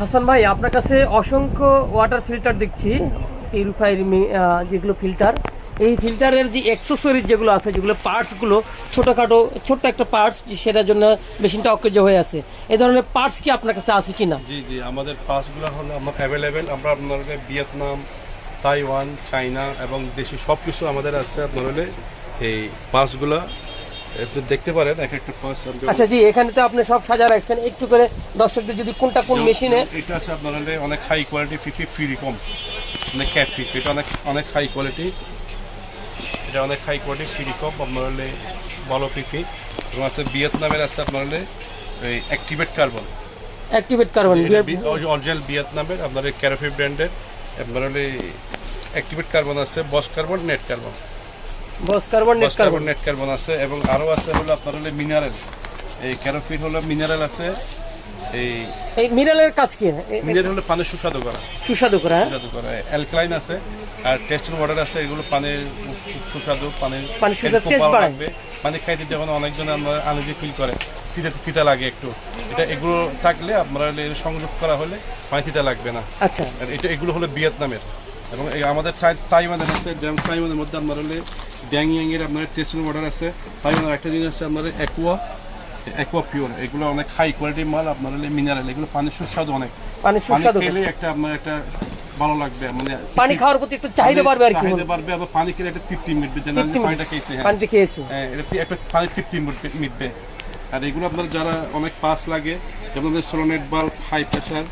হাসান ভাই, আপনার কাছে অসংখ্য ওয়াটার ফিল্টার দেখছি পিউরিফায়ার যেগুলো ফিল্টার এই ফিল্টারের যে অ্যাক্সেসরিজ যেগুলো আছে, যেগুলো পার্টসগুলো ছোটোখাটো, ছোট্ট একটা পার্টস সেটার জন্য মেশিনটা অকেজ হয়ে আছে। এ ধরনের পার্টস কি আপনার কাছে আছে কি না জি জি, আমাদের পাসগুলো হলো আমার অ্যাভেলেবেল আমরা আপনার হলে ভিয়েতনাম, তাইওয়ান, চাইনা এবং দেশি সব কিছু আমাদের আছে। আপনার হলে এই পাসগুলো দেখতে পারেন এক একটা আচ্ছা জি এখানে তো আপনি সব সাজা রাখছেন। একটু করে দর্শকদের যদি কোনটা কোন মেশিনে এটা আছে আপনার অনেক হাই কোয়ালিটি ফিফি ফ্রি কম। অনেক ক্যাফি এটা অনেক অনেক হাই কোয়ালিটি এটা অনেক হাই কোয়ালিটি ফ্রি কম আপনার হলে ভালো ফিফি এবং আছে ভিয়েতনামের আছে আপনার হলে এই activate carbon activate carbon original ভিয়েতনামের আপনার ক্যারাফি ব্র্যান্ডের আপনার হলে অ্যাক্টিভেট কার্বন আছে বস কার্বন নেট কার্বন বস carbon net carbon. Carbon net carbon আছে এবং আরও আছে হলো আপনার হলে মিনারেল। এই হলো মিনারেল আছে। এই এই মিনারেলের কাজ কি? মিনারেল হলো পানি সুস্বাদু করা। সুস্বাদু করে হ্যাঁ? সুস্বাদু করা। অ্যালকালাইন আছে আর টেস্টেড ওয়াটার আছে। এগুলো পানির সুস্বাদু সুস্বাদু, পানি খাইতে যখন অনেকজন আমরা আনজি ফিল করে তিতা তিতা লাগে একটু। এটা এগুলো থাকলে আপনারা সংযোগ করা হলে পানি তিতা লাগবে না। আচ্ছা। আর এটা এগুলো হলো ভিয়েতনামের। এবং এই আমাদের তাই- তাইওয়ানের আছে তাইওয়ানের মধ্যে আপনার হলে ড্যাংইয়াং এর আপনার টেস্টেড ওয়াটার আছে। তাইওয়ানের একটা জিনিস আছে আপনার অ্যাকুয়া অ্যাকুয়া পিওর এগুলো অনেক হাই কোয়ালিটির মাল আপনার মিনারেল এগুলো পানি সুস্বাদু অনেক। পানি সুস্বাদু খেলে একটা আপনার একটা ভালো লাগবে মানে পানি খাওয়ার প্রতি একটু চাহিদা বাড়বে আর কি চাহিদা বাড়বে আবার পানি খেলে একটা তৃপ্তি মিটবে যে না, পানিটা খেয়েছে হ্যাঁ। পানিটা খেয়েছে। হ্যাঁ, এটা একটা পানি তৃপ্তি মিটবে- আর এগুলো আপনার যারা অনেক পাস লাগে যেমন সোলোনেট বাল্ব হাই প্রেসার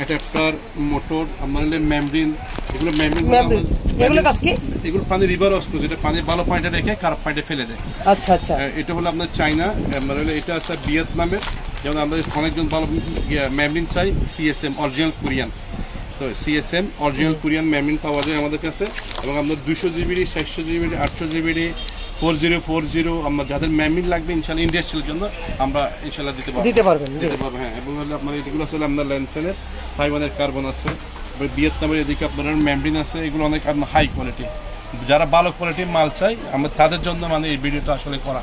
অ্যাডাপ্টার মোটর মানে হলে মেমব্রিন এগুলো মেমব্রিন এগুলো কাজ কি? এগুলো পানি রিভার অস্ত্র যেটা পানি ভালো পয়েন্টে রেখে খারাপ পয়েন্টে ফেলে দেয়। আচ্ছা আচ্ছা। এটা হলো আপনার চাইনা মানে হলো এটা আছে ভিয়েতনামের যেমন আমাদের অনেকজন ভালো মেমব্রেন চাই CSM original Korean. CSM original Korean membrane পাওয়া যায় আমাদের কাছে। এবং আপনার দুশো জিবিডি চারশো জিবিডি আটশো GBD four zero four zero আমরা যাদের মেমরিন লাগবে ইনশাল্লাহ ইন্ডাস্ট্রিয়াল জন্য আমরা ইনশাল্লাহ দিতে পারব। দিতে পারবেন দিতে পারব হ্যাঁ। এবং হলো আপনার এগুলো আসলে আপনার ল্যান্সেনের তাইওয়ানের কার্বন আছে। ভিয়েতনামের এদিকে আপনার মেমরিন আছে এগুলো অনেক আপনার হাই কোয়ালিটি যারা ভালো কোয়ালিটির মাল চাই আমরা তাদের জন্য মানে এই ভিডিওটা আসলে করা।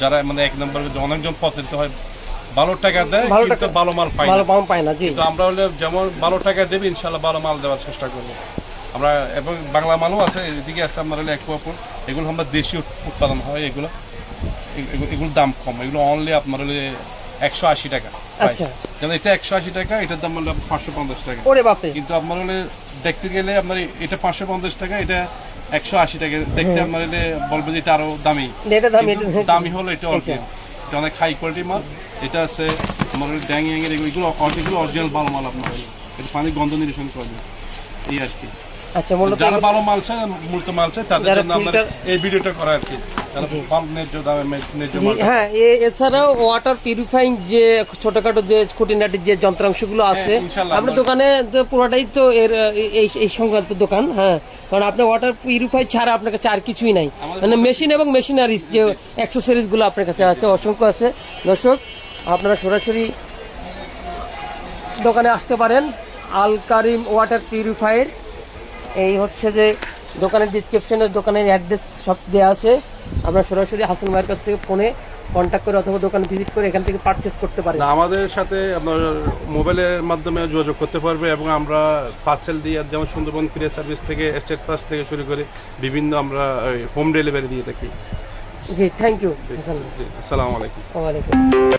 যারা মানে এক নম্বর অনেকজন পতিত হয় ভালো টাকা দেয় কিন্তু ভালো মাল পাই ভালো না পাম পায় না জি। আমরা হলে যেমন ভালো টাকা দেবে ইনশাল্লাহ ভালো মাল দেওয়ার চেষ্টা করব। আমরা এবং বাংলা মালও আছে এদিকে আছে আপনার হলে এগুলো আমরা দেশি উৎপাদন হয় এগুলো এগুলোর দাম কম। এগুলো অনলি আপনার হলে একশো আশি টাকা আচ্ছা। যেমন এটা একশো আশি টাকা এটার দাম হলো পাঁচশো পঞ্চাশ টাকা। ওরে বাপরে। কিন্তু আপনার হলে দেখতে গেলে আপনার এটা পাঁচশো পঞ্চাশ টাকা এটা একশো আশি টাকা। দেখতে আপনার হলে বলবেন যে এটা আরও দামি। দামি হলো এটা অরিজিনাল এটা অনেক হাই কোয়ালিটির মাল। এটা আছে আমার ড্যাং এর এগুলো এগুলো অরিজিনাল ভালো মাল আপনার। এটা পানি গন্ধ নিরসন করবে এই আর কি। আচ্ছা যারা ভালো মাল চায় মূলত মাল চায় তাদের জন্য আমরা এই ভিডিওটা করা আর কি। হ্যাঁ এছাড়াও ওয়াটার পিউরিফাইং যে ছোটখাটো যে খুঁটিনাটির যে যন্ত্রাংশগুলো আছে হ্যাঁ, আপনার দোকানে তো পুরোটাই তো এর এই এই সংক্রান্ত দোকান হ্যাঁ। কারণ আপনার ওয়াটার পিউরিফাই ছাড়া আপনার কাছে আর কিছুই নাই। মানে মেশিন এবং মেশিনারিজ যে অ্যাক্সেসরিজগুলো আপনার কাছে আছে অসংখ্য আছে। দর্শক আপনারা সরাসরি দোকানে আসতে পারেন। আল কারিম ওয়াটার পিউরিফায়ার এই হচ্ছে যে দোকানের ডিসক্রিপশনের দোকানের অ্যাড্রেস সব দেওয়া আছে। আপনারা সরাসরি হাসান ভাইয়ের কাছ থেকে ফোনে কন্ট্যাক্ট করে অথবা দোকান ভিজিট করে এখান থেকে পারচেস করতে পারেন আমাদের সাথে আপনার মোবাইলের মাধ্যমে যোগাযোগ করতে পারবে এবং আমরা পার্সেল দিয়ে যেমন সুন্দরবন কুরিয়ার সার্ভিস থেকে স্টেট পাস থেকে শুরু করে বিভিন্ন আমরা হোম ডেলিভারি দিয়ে থাকি। জি থ্যাংক ইউ আসসালামু আলাইকুম। ওয়ালাইকুম